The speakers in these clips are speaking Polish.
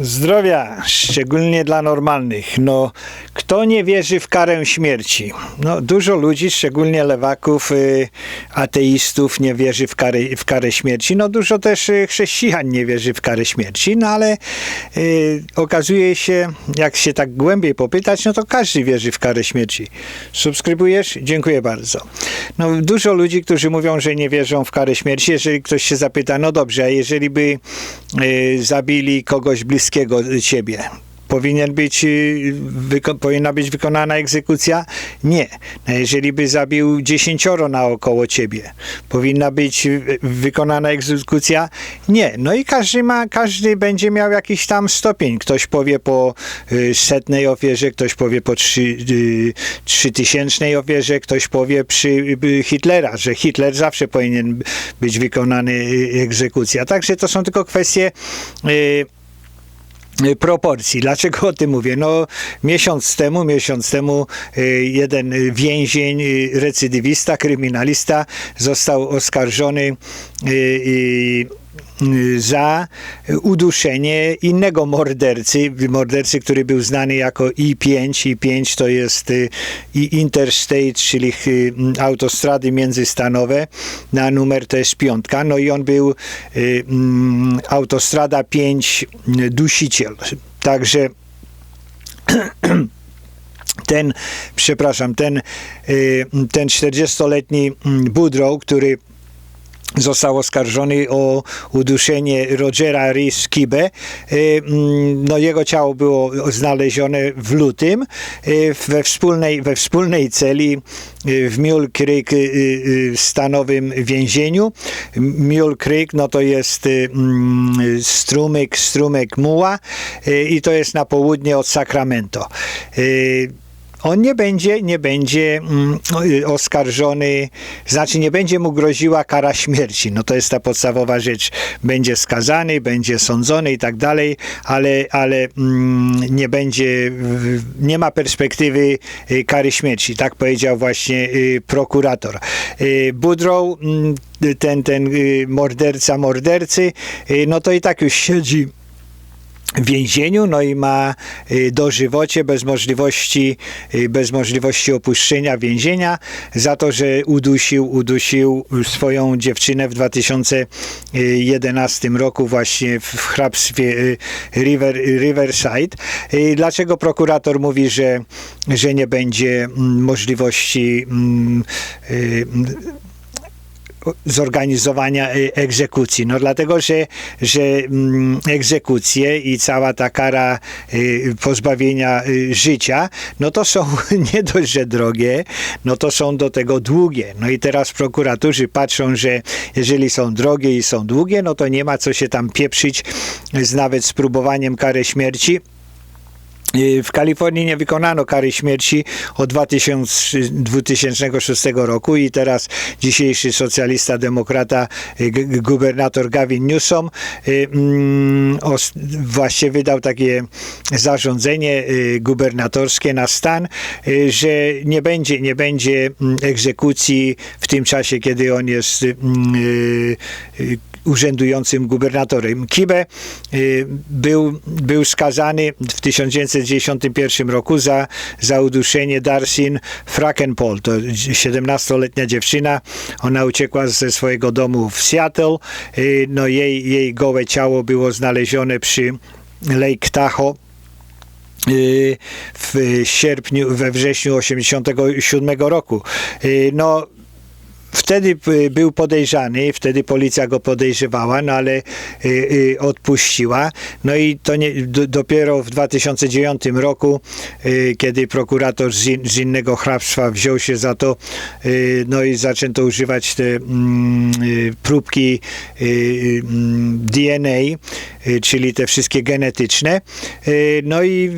Zdrowia, szczególnie dla normalnych. No, kto nie wierzy w karę śmierci? No, dużo ludzi, szczególnie lewaków, y, ateistów, nie wierzy w karę, w karę śmierci. No, dużo też y, chrześcijan nie wierzy w karę śmierci, no ale y, okazuje się, jak się tak głębiej popytać, no to każdy wierzy w karę śmierci. Subskrybujesz? Dziękuję bardzo. No, dużo ludzi, którzy mówią, że nie wierzą w karę śmierci. Jeżeli ktoś się zapyta, no dobrze, a jeżeli by y, zabili kogoś bliskiego ciebie, powinien być, y, powinna być wykonana egzekucja? Nie. No, jeżeli by zabił dziesięcioro naokoło ciebie, powinna być y, wykonana egzekucja? Nie. No i każdy ma, każdy będzie miał jakiś tam stopień. Ktoś powie po y, setnej ofierze, ktoś powie po trzy, trzytysięcznej ofierze, ktoś powie przy Hitlera, że Hitler zawsze powinien być wykonany egzekucja. Także to są tylko kwestie proporcji. Dlaczego o tym mówię? No miesiąc temu, miesiąc temu y, jeden y, więzień, y, recydywista, kryminalista został oskarżony y, y, y, za uduszenie innego mordercy, mordercy, który był znany jako I5. I5 to jest y, Interstate, czyli y, autostrady międzystanowe. Na numer jest piątka. No i on był y, autostrada 5 y, dusiciel. Także ten, przepraszam, ten, ten 40-letni Budrow, który został oskarżony o uduszenie Rogera Rhys Kibe. Y, mm, No, jego ciało było znalezione w lutym y, we wspólnej, we wspólnej celi y, w Mule Creek stanowym więzieniu. Mule Creek no to jest mm, strumyk, strumyk Muła i to jest na południe od Sacramento. On nie będzie, nie będzie mm, y, oskarżony, znaczy nie będzie mu groziła kara śmierci. No to jest ta podstawowa rzecz. Będzie skazany, będzie sądzony i tak dalej, ale, ale mm, nie będzie, nie ma perspektywy y, kary śmierci. Tak powiedział właśnie y, prokurator. Budrow, mm, ten, ten morderca mordercy, no to i tak już siedzi więzieniu, no i ma y, dożywocie bez możliwości, y, bez możliwości opuszczenia więzienia za to, że udusił, udusił swoją dziewczynę w 2011 roku właśnie w hrabstwie y, River, Riverside. Dlaczego prokurator mówi, że, że nie będzie mm, możliwości mm, zorganizowania e, egzekucji. No dlatego, że, że mm, egzekucje i cała ta kara y, pozbawienia y, życia, no to są nie dość, że drogie, no to są do tego długie. No i teraz prokuratorzy patrzą, że jeżeli są drogie i są długie, no to nie ma co się tam pieprzyć z nawet spróbowaniem kary śmierci. W Kalifornii nie wykonano kary śmierci od 2000, 2006 roku i teraz dzisiejszy socjalista, demokrata, y, gubernator Gavin Newsom y, mm, właśnie wydał takie zarządzenie y, gubernatorskie na stan, że nie będzie, nie będzie mm, egzekucji w tym czasie, kiedy on jest mm, urzędującym gubernatorem. Kibe y, był, był skazany w 1991 roku za, za uduszenie Darsin Frackenpol. To 17-letnia dziewczyna. Ona uciekła ze swojego domu w Seattle. Y, No jej, jej gołe ciało było znalezione przy Lake Tahoe y, w sierpniu, we wrześniu 87 roku. No, Wtedy y, był podejrzany, wtedy policja go podejrzewała, no ale y, y, odpuściła. No i to nie, do, dopiero w 2009 roku, kiedy prokurator z, in, z innego hrabstwa wziął się za to, no i zaczęto używać te mm, próbki mm, DNA, czyli te wszystkie genetyczne. No i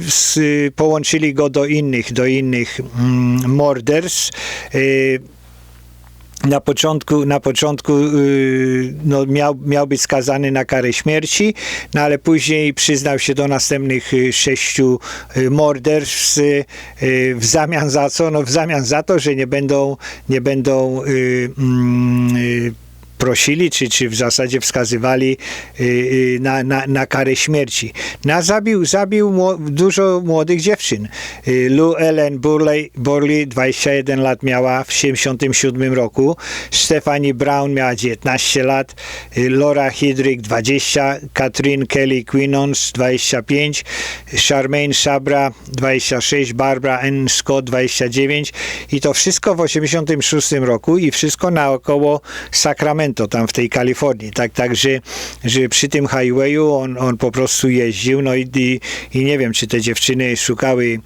połączyli go do innych, do innych mm, morderstw. Na początku, na początku yy, no, miał, miał być skazany na karę śmierci, no ale później przyznał się do następnych y, sześciu y, morderstw w zamian za co? No w zamian za to, że nie będą, nie będą y, mm, y, prosili, czy, czy w zasadzie wskazywali y, y, na, na, na karę śmierci. Na zabił, zabił dużo młodych dziewczyn. Y, Lou Ellen Burley, Burley 21 lat miała w 77 roku, Stephanie Brown miała 19 lat, Laura Hidrick 20, Katrin Kelly Quinons 25, Charmaine Sabra 26, Barbara N. Scott 29 i to wszystko w 86 roku i wszystko naokoło Sacramento, tam w tej Kalifornii. Tak, tak że, że przy tym highwayu on, on po prostu jeździł, no i, i, i nie wiem, czy te dziewczyny szukały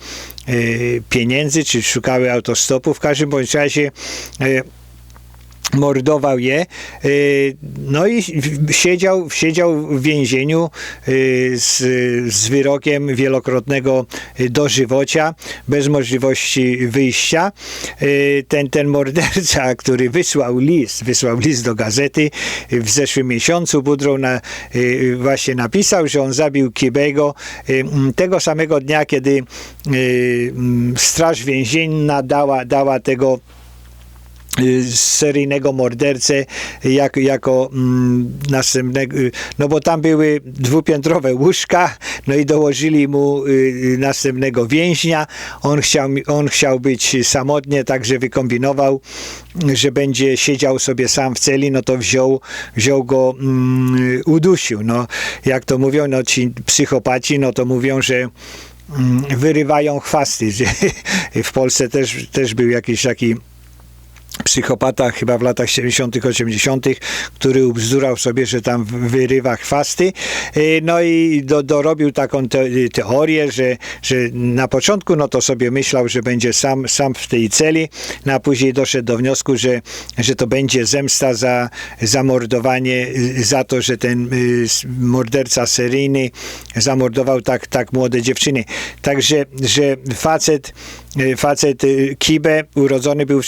e, pieniędzy, czy szukały autostopu. W każdym bądź razie e, mordował je, y, no i siedział, siedział w więzieniu y, z, z wyrokiem wielokrotnego dożywocia, bez możliwości wyjścia. Y, Ten, ten morderca, który wysłał list, wysłał list do gazety w zeszłym miesiącu, Budrow na, właśnie napisał, że on zabił Kibego tego samego dnia, kiedy Straż Więzienna dała, dała tego seryjnego mordercę jak, jako mm, następnego, y, no bo tam były dwupiętrowe łóżka, no i dołożyli mu y, y, następnego więźnia. On chciał, on chciał być samotnie, także wykombinował, że będzie siedział sobie sam w celi, no to wziął, wziął go, mm, udusił. No, jak to mówią, no ci psychopaci, no to mówią, że mm, wyrywają chwasty, w Polsce też, też był jakiś taki psychopata chyba w latach 70., 80., który ubzdurał sobie, że tam wyrywa chwasty. Y, No i do, dorobił taką te, teorię, że, że na początku no to sobie myślał, że będzie sam, sam w tej celi, no a później doszedł do wniosku, że, że to będzie zemsta za zamordowanie, y, za to, że ten y, morderca seryjny zamordował tak, tak młode dziewczyny. Także, że facet facet Kibe, urodzony był w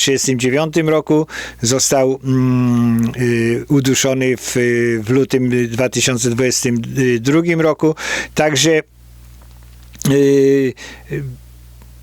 1939 roku, został mm, y, uduszony w, y, w lutym 2022 roku. Także y, y,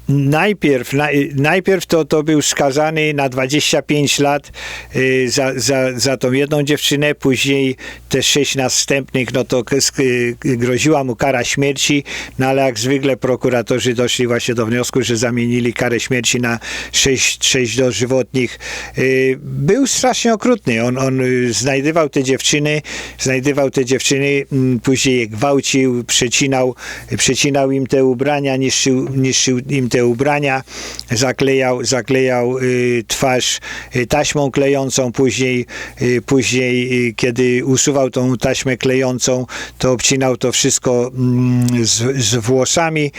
Najpierw, naj, najpierw to, to był skazany na 25 lat y, za, za, za tą jedną dziewczynę, później te sześć następnych, no to y, groziła mu kara śmierci, no ale jak zwykle prokuratorzy doszli właśnie do wniosku, że zamienili karę śmierci na sześć, sześć dożywotnich. Y, był strasznie okrutny, on, on znajdywał te dziewczyny, znajdywał te dziewczyny, mm, później je gwałcił, przecinał, przecinał im te ubrania, niszczył, niszczył im te ubrania, zaklejał, zaklejał y, twarz y, taśmą klejącą, później, y, później kiedy usuwał tą taśmę klejącą, to obcinał to wszystko mm, z, z włosami.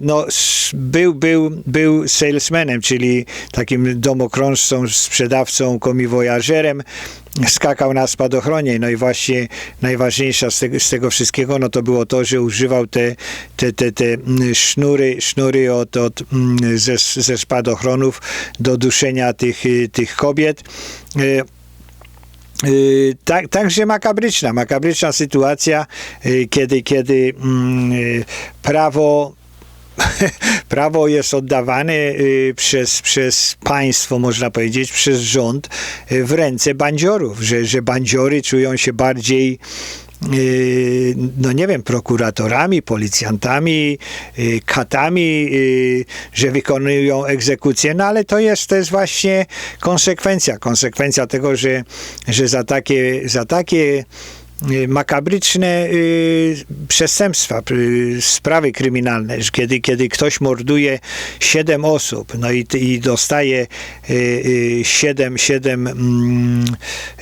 No, był, był, był salesmanem, czyli takim domokrążcą, sprzedawcą, komiwojażerem skakał na spadochronie. No i właśnie najważniejsza z tego, z tego wszystkiego, no to było to, że używał te, te, te, te mm, sznury, sznury od, od, mm, ze, ze spadochronów do duszenia tych, y, tych kobiet. Y, Y, Tak, także makabryczna, makabryczna sytuacja, kiedy, kiedy mm, prawo prawo jest oddawane y, przez, przez państwo, można powiedzieć, przez rząd y, w ręce bandziorów, że, że bandziory czują się bardziej y, no nie wiem, prokuratorami, policjantami, katami, że wykonują egzekucje, no ale to jest, to jest właśnie konsekwencja, konsekwencja tego, że, że za takie, za takie makabryczne y, przestępstwa, y, sprawy kryminalne, kiedy, kiedy ktoś morduje siedem osób, no i, i dostaje y, y, siedem, siedem mm,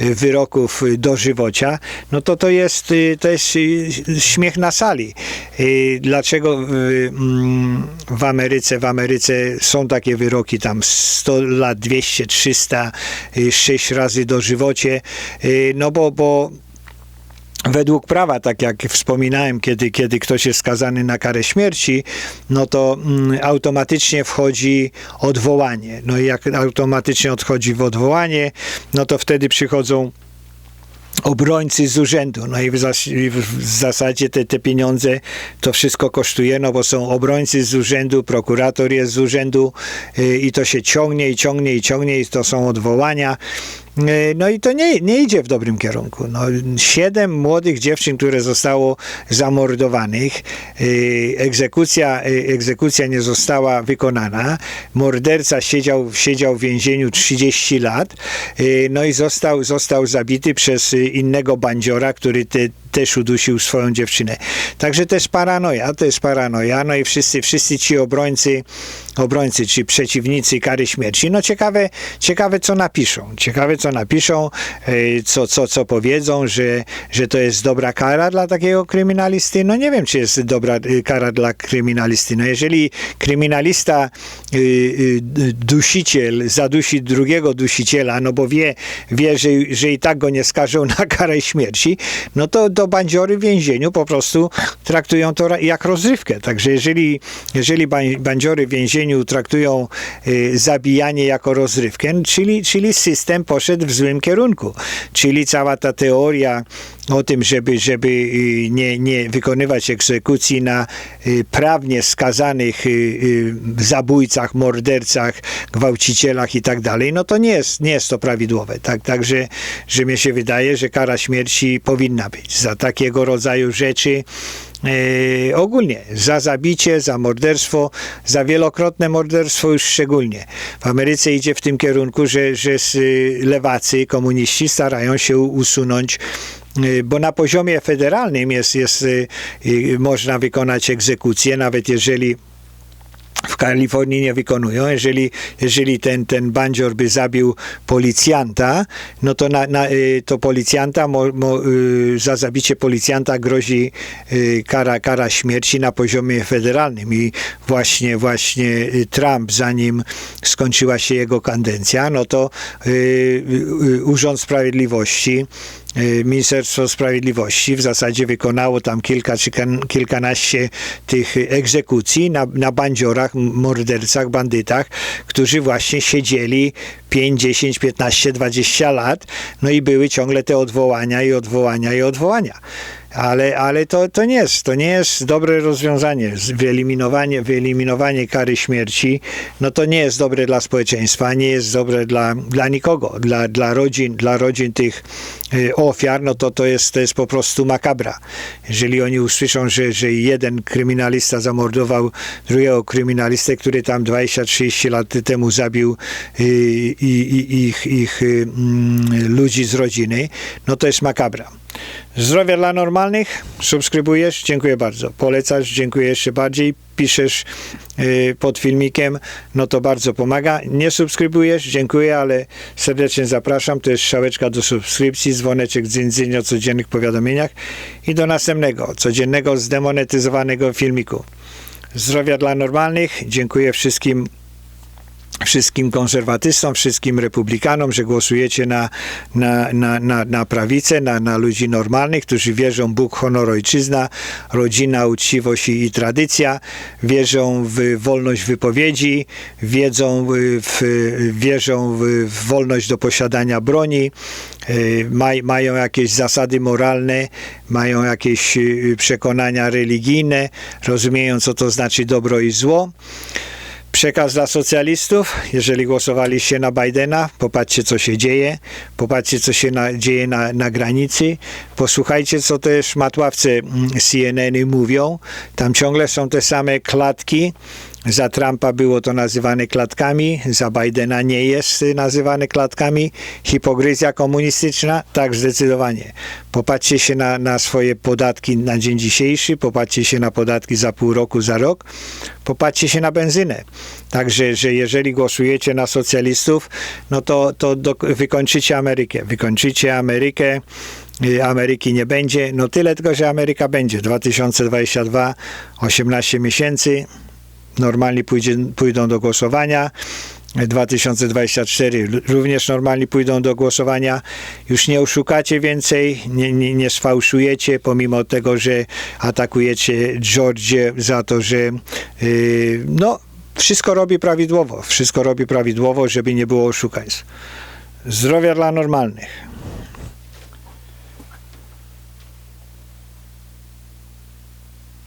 wyroków dożywocia, no to to jest, y, to jest y, śmiech na sali. Y, Dlaczego w, mm, w Ameryce, w Ameryce są takie wyroki tam 100 lat, 200, 300, 6 razy dożywocie, y, no bo, bo Według prawa, tak jak wspominałem, kiedy, kiedy ktoś jest skazany na karę śmierci, no to mm, automatycznie wchodzi odwołanie. No i jak automatycznie odchodzi w odwołanie, no to wtedy przychodzą obrońcy z urzędu. No i w, zas- w zasadzie te, te pieniądze to wszystko kosztuje, no bo są obrońcy z urzędu, prokurator jest z urzędu y, i to się ciągnie i ciągnie i ciągnie i to są odwołania. No i to nie, nie idzie w dobrym kierunku. No, siedem młodych dziewczyn, które zostało zamordowanych, y, egzekucja, y, egzekucja nie została wykonana, morderca siedział, siedział w więzieniu 30 lat, no i został, został zabity przez innego bandziora, który te, też udusił swoją dziewczynę. Także to jest paranoja, to jest paranoja, no i wszyscy, wszyscy ci obrońcy, obrońcy czy przeciwnicy kary śmierci, no ciekawe, ciekawe co napiszą, ciekawe co napiszą, e, co, co, co powiedzą, że, że to jest dobra kara dla takiego kryminalisty, no nie wiem, czy jest dobra y, kara dla kryminalisty, no jeżeli kryminalista, y, y, dusiciel zadusi drugiego dusiciela, no bo wie, wie że, że i tak go nie skażą na karę śmierci, no to do bandziory w więzieniu po prostu traktują to jak rozrywkę. Także jeżeli, jeżeli bandziory w więzieniu traktują y, zabijanie jako rozrywkę, czyli, czyli system poszedł w złym kierunku. Czyli cała ta teoria o tym, żeby, żeby y, nie, nie wykonywać egzekucji na y, prawnie skazanych y, zabójcach, mordercach, gwałcicielach i tak dalej, no to nie jest, nie jest to prawidłowe. Tak, także, że mnie się wydaje, że kara śmierci powinna być za takiego rodzaju rzeczy. E, ogólnie za zabicie, za morderstwo, za wielokrotne morderstwo już szczególnie. W Ameryce idzie w tym kierunku, że, że s- lewacy, komuniści starają się usunąć y, bo na poziomie federalnym jest, jest, y, y, można wykonać egzekucję, nawet jeżeli w Kalifornii nie wykonują. Jeżeli, jeżeli ten, ten bandzior by zabił policjanta, no to, na, na, y, to policjanta, mo, mo, y, za zabicie policjanta grozi y, kara, kara śmierci na poziomie federalnym i właśnie, właśnie Trump, zanim skończyła się jego kadencja, no to Urząd Sprawiedliwości Ministerstwo Sprawiedliwości w zasadzie wykonało tam kilka czy kan- kilkanaście tych egzekucji na, na bandziorach, mordercach, bandytach, którzy właśnie siedzieli 5, 10, 15, 20 lat, no i były ciągle te odwołania i odwołania i odwołania. Ale, ale to, to nie jest, to nie jest dobre rozwiązanie. Wyeliminowanie, wyeliminowanie kary śmierci, no to nie jest dobre dla społeczeństwa, nie jest dobre dla, dla nikogo, dla, dla rodzin, dla rodzin tych y, ofiar, no to to jest, to jest po prostu makabra. Jeżeli oni usłyszą, że, że jeden kryminalista zamordował drugiego kryminalistę, który tam 20-30 lat temu zabił y, i, i, ich, ich y, mm, ludzi z rodziny, no to jest makabra. Zdrowia dla normalnych, subskrybujesz, dziękuję bardzo. Polecasz, dziękuję jeszcze bardziej. Piszesz y, pod filmikiem, no to bardzo pomaga. Nie subskrybujesz, dziękuję, ale serdecznie zapraszam. To jest szałeczka do subskrypcji, dzwoneczek dzyń o codziennych powiadomieniach i do następnego, codziennego zdemonetyzowanego filmiku. Zdrowia dla normalnych, dziękuję wszystkim wszystkim konserwatystom, wszystkim republikanom, że głosujecie na, na, na, na, na prawicę, na, na ludzi normalnych, którzy wierzą Bóg, honor, ojczyzna, rodzina, uczciwość i, i tradycja, wierzą w wolność wypowiedzi, wiedzą w, w, wierzą w, w wolność do posiadania broni, y, maj, mają jakieś zasady moralne, mają jakieś y, przekonania religijne, rozumieją, co to znaczy dobro i zło. Przekaz dla socjalistów, jeżeli głosowaliście na Bidena, popatrzcie co się dzieje, popatrzcie co się na, dzieje na, na granicy, posłuchajcie co te szmatławce mm, CNN-y mówią, tam ciągle są te same klatki, za Trumpa było to nazywane klatkami, za Bidena nie jest nazywane klatkami. Hipokryzja komunistyczna? Tak, zdecydowanie. Popatrzcie się na, na swoje podatki na dzień dzisiejszy, popatrzcie się na podatki za pół roku, za rok, popatrzcie się na benzynę. Także, że jeżeli głosujecie na socjalistów, no to, to do, wykończycie Amerykę. Wykończycie Amerykę. y, Ameryki nie będzie. No tyle tylko, że Ameryka będzie. 2022, 18 miesięcy normalni pójdzie, pójdą do głosowania. 2024 również normalni pójdą do głosowania. Już nie oszukacie więcej, nie, nie, nie sfałszujecie, pomimo tego, że atakujecie Georgię za to, że yy, no, wszystko robi prawidłowo. Wszystko robi prawidłowo, żeby nie było oszukaństw. Zdrowia dla normalnych.